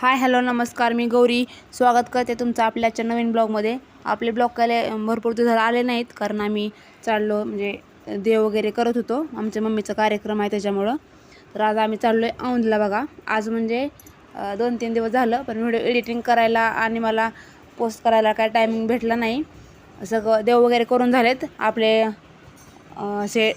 Hi hello नमस्कार मी गौरी. स्वागत करते तुमचं आपल्याच्या नवीन ब्लॉगमध्ये. आपले ब्लॉग काय भरपूर दिवस आले नाहीत कारण आम्ही चाललो म्हणजे देव वगैरे करत होतो. आमच्या मम्मीचा कार्यक्रम आहे त्याच्यामुळं. तर आज आम्ही चाललो आहे औंधला बघा. आज म्हणजे दोन तीन दिवस झालं पण व्हिडिओ एडिटिंग करायला आणि मला पोस्ट करायला काय टायमिंग भेटला नाही. सगळं देव वगैरे करून झालेत. आपले असे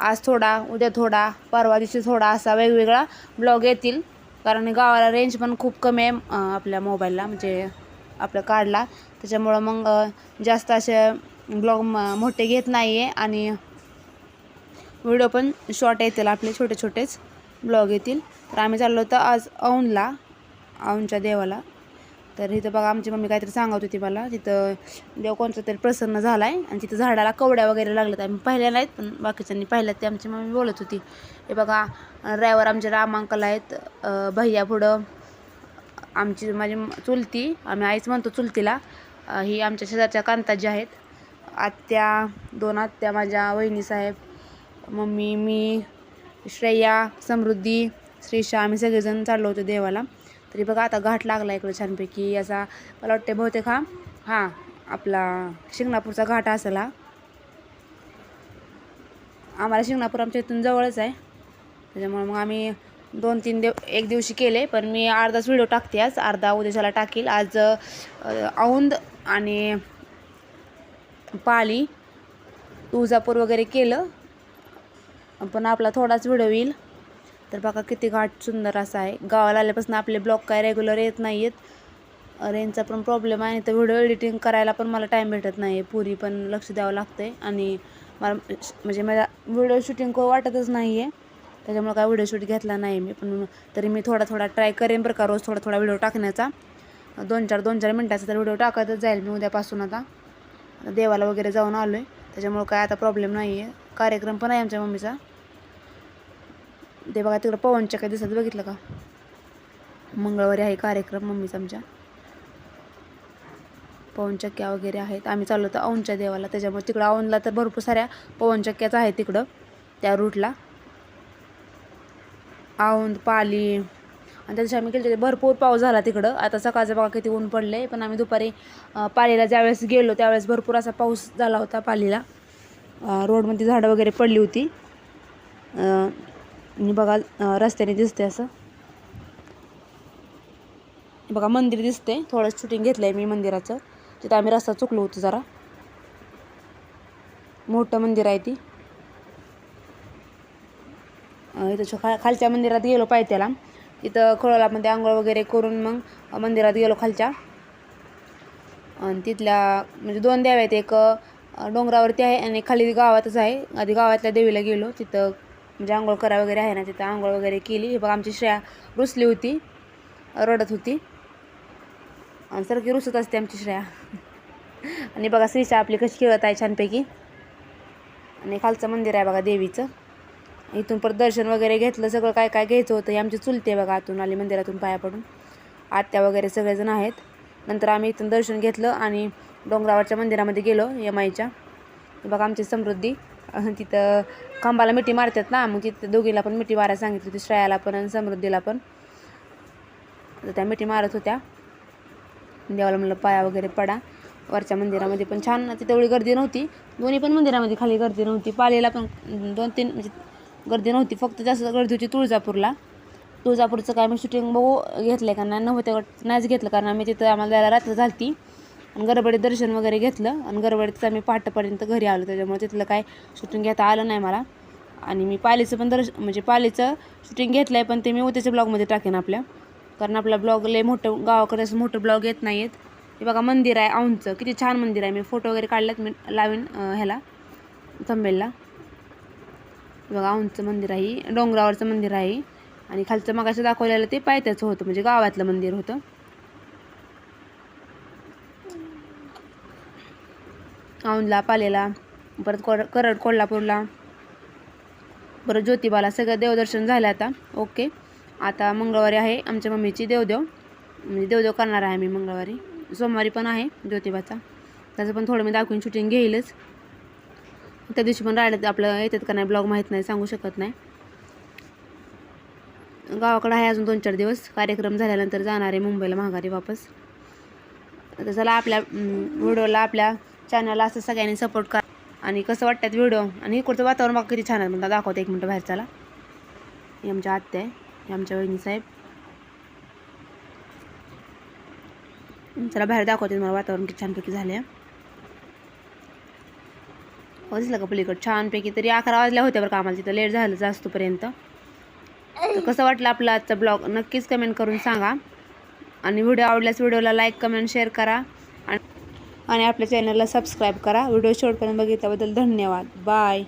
आज थोडा उद्या थोडा परवा दिवशी थोडा असा वेगवेगळा ब्लॉग येतील. कारण गावाला रेंज पण खूप कमी आहे आपल्या मोबाईलला म्हणजे आपल्या कार्डला त्याच्यामुळं मग जास्त असे ब्लॉग मोठे घेत नाही आहे आणि व्हिडिओ पण शॉर्ट येतील आपले छोटे छोटेच ब्लॉग येतील. तर आम्ही चाललो होतो आज औंधला औंधच्या देवाला. तर इथं बघा आमची मम्मी काहीतरी सांगत होती मला. तिथं देव कोणता तरी प्रसन्न झाला आहे आणि तिथं झाडाला कवड्या वगैरे लागल्यात. आम्ही पाहिल्या नाहीत पण बाकीच्यांनी पाहिल्यात. ते आमची मम्मी बोलत होती. हे बघा ड्रायव्हर आमचे राम अंकल आहेत भैया पुढं आमची माझी चुलती आम्ही आईच म्हणतो चुलतीला. ही आमच्या शेजारच्या कांताजी आहेत. आत्या दोन आत्या माझ्या वहिनीसाहेब मम्मी मी श्रेया समृद्धी श्रीषा आम्ही सगळेजण चाललो होतो देवाला. तरी बघा आता घाट लागला इकडे छानपैकी. असा मला वाटते बहुतेक हा हां आपला शिंगणापूरचा घाट असेल हा. आम्हाला शिंगणापूर आमच्या इथून जवळच आहे. त्याच्यामुळे मग आम्ही दोन तीन दिव एक दिवशी केले पण मी अर्धाच व्हिडिओ टाकते आज. अर्धा उद्याच्याला टाकील. आज औंद आणि पाली तुळजापूर वगैरे केलं. पण आपला थोडाच व्हिडिओ येईल. तर बघा किती घाट सुंदर असा आहे. गावाला आल्यापासून आपले ब्लॉग काय रेग्युलर येत नाही आहेत रेंजचा पण प्रॉब्लेम आहे. तर व्हिडिओ एडिटिंग करायला पण मला टाईम भेटत नाही आहे पुरी पण लक्ष द्यावं लागतं आहे आणि मला म्हणजे माझ्या व्हिडिओ शूटिंग वाटतच नाही आहे त्याच्यामुळे काय व्हिडिओ शूट घेतला नाही मी. पण तरी मी थोडा थोडा ट्राय करेन बरं का रोज थोडा थोडा व्हिडिओ टाकण्याचा. दोन चार दोन चार मिनटाचा तर व्हिडिओ टाकतच जाईल मी उद्यापासून आता. देवाला वगैरे जाऊन आलो आहे त्याच्यामुळं काय आता प्रॉब्लेम नाही आहे कार्यक्रम पण आहे आमच्या मम्मीचा. ते बघा तिकडं पवनच्या काही दिसत बघितलं का? मंगळवारी आहे कार्यक्रम मम्मीचा आमच्या. पवनचक्क्या वगैरे आहेत. आम्ही चाललो होतो औंच्या देवाला. त्याच्यामुळे तिकडं औंधला तर भरपूर साऱ्या पवनचक्क्याच आहेत तिकडं त्या रूटला औंध पाली. आणि त्या दिवशी आम्ही गेलो भरपूर पाऊस झाला तिकडं. आता सकाळचं बघा किती ऊन पडले पण आम्ही दुपारी पालीला ज्यावेळेस गेलो त्यावेळेस भरपूर असा पाऊस झाला होता पालीला. रोडमध्ये झाडं वगैरे पडली होती. आणि बघा रस्त्याने दिसते असं. बघा मंदिर दिसते थोडं शूटिंग घेतलं आहे मी मंदिराचं. तिथं आम्ही रस्ता चुकलो होतो जरा. मोठं मंदिर आहे ती. इथं खा खालच्या मंदिरात गेलो पाहिजे त्याला तिथं खोळलामध्ये आंघोळ वगैरे करून मग मंदिरात गेलो खालच्या. आणि तिथल्या म्हणजे दोन देव आहेत. एक डोंगरावरती आहे आणि खाली गावातच आहे. आधी गावातल्या देवीला गेलो. तिथं म्हणजे आंघोळ करा वगैरे आहे ना तिथं आंघोळ वगैरे केली. हे बघा आमची श्रेया रुसली होती रडत होती. आणि सारखी रुसत असते आमची श्रेया. आणि बघा श्रीषा आपली कशी खेळत आहे छानपैकी. आणि खालचं मंदिर आहे बघा देवीचं. इथून परत दर्शन वगैरे घेतलं सगळं काय काय घ्यायचं होतं हे आमची चुलते बघा आतून आली मंदिरातून पाया पडून. आत्या वगैरे सगळेजण आहेत. नंतर आम्ही इथून दर्शन घेतलं आणि डोंगरावरच्या मंदिरामध्ये गेलो यमाईच्या. आयच्या बघा आमची समृद्धी. तिथं खांबाला मिठी मारतात ना मग तिथे दोघीला पण मिठी मारायला सांगितली होती श्रेयाला पण आणि समृद्धीला पण. त्या मिठी मारत होत्या. देवाला म्हणलं पाया वगैरे पडा. वरच्या मंदिरामध्ये पण छान तिथे एवढी गर्दी नव्हती. दोन्ही पण मंदिरामध्ये खाली गर्दी नव्हती. पालीला पण दोन तीन म्हणजे गर्दी नव्हती फक्त जास्त गर्दी होती तुळजापूरला. तुळजापूरचं काय मी शूटिंग बघू घेतलं आहे कारण नव्हतं नाहीच घेतलं कारण आम्ही तिथं आम्हाला जायला रात्र झालती. आणि गडबडीत दर्शन वगैरे घेतलं आणि गडबडीत आम्ही पहाटेपर्यंत घरी आलो. त्याच्यामुळे तिथलं काय शूटिंग घेता आलं नाही मला. आणि मी पालीचं पण दर्शन म्हणजे पालीचं शूटिंग घेतलं आहे पण ते मी उद्याच्या ब्लॉगमध्ये टाकेन आपल्या. कारण आपला ब्लॉग लय मोठं गावाकडे असं मोठं ब्लॉग येत नाही आहेत हे बघा मंदिर आहे औंचं किती छान मंदिर आहे. मी फोटो वगैरे काढलेत मी लावीन ह्याला थंबेलला बघा औंचं मंदिर आहे डोंगरावरचं मंदिर आहे आणि खालचं मगाशी दाखवलेलं ते पायथ्याचं होतं म्हणजे गावातलं मंदिर होतं. औंधला पालेला परत कोड करड कोल्हापूरला परत ज्योतिबाला सगळं देवदर्शन झालं आता. ओके. आता मंगळवारी आहे आमच्या मम्मीची देवदेव. म्हणजे देवदेव करणार आहे मी मंगळवारी. सोमवारी पण आहे ज्योतिबाचा. त्याचं पण थोडं मी दाखवून शूटिंग घेईलच. त्या दिवशी पण राहिलं तर आपलं येतात का नाही ब्लॉग माहीत नाही सांगू शकत नाही. गावाकडं आहे अजून दोन चार दिवस. कार्यक्रम झाल्यानंतर जाणार आहे मुंबईला महागारी वापस. तर चला आपल्या व्हिडिओला आपल्या चॅनलला असं सगळ्यांनी सपोर्ट करा. आणि कसं वाटतात व्हिडिओ आणि इकडचं वातावरण बघा किती छान आहे. म्हणता दाखवते एक मिनटं बाहेर चला. हे आमच्या आत्या आहे. हे आमच्या वहिनी साहेब. चला बाहेर दाखवते मला वातावरण किती छानपैकी झालं हो दिसलं का पलीकडं? छानपैकी तरी अकरा वाजल्या होत्या बरं का आम्हाला तिथं. लेट झालं जास्तपर्यंत तर कसं वाटलं आपला आजचा ब्लॉग नक्कीच कमेंट करून सांगा. आणि व्हिडिओ आवडल्यास व्हिडिओला लाईक कमेंट शेअर करा. आणि आणि आपल्या चॅनलला सबस्क्राईब करा. व्हिडिओ शेवटपर्यंत बघितल्याबद्दल धन्यवाद. बाय.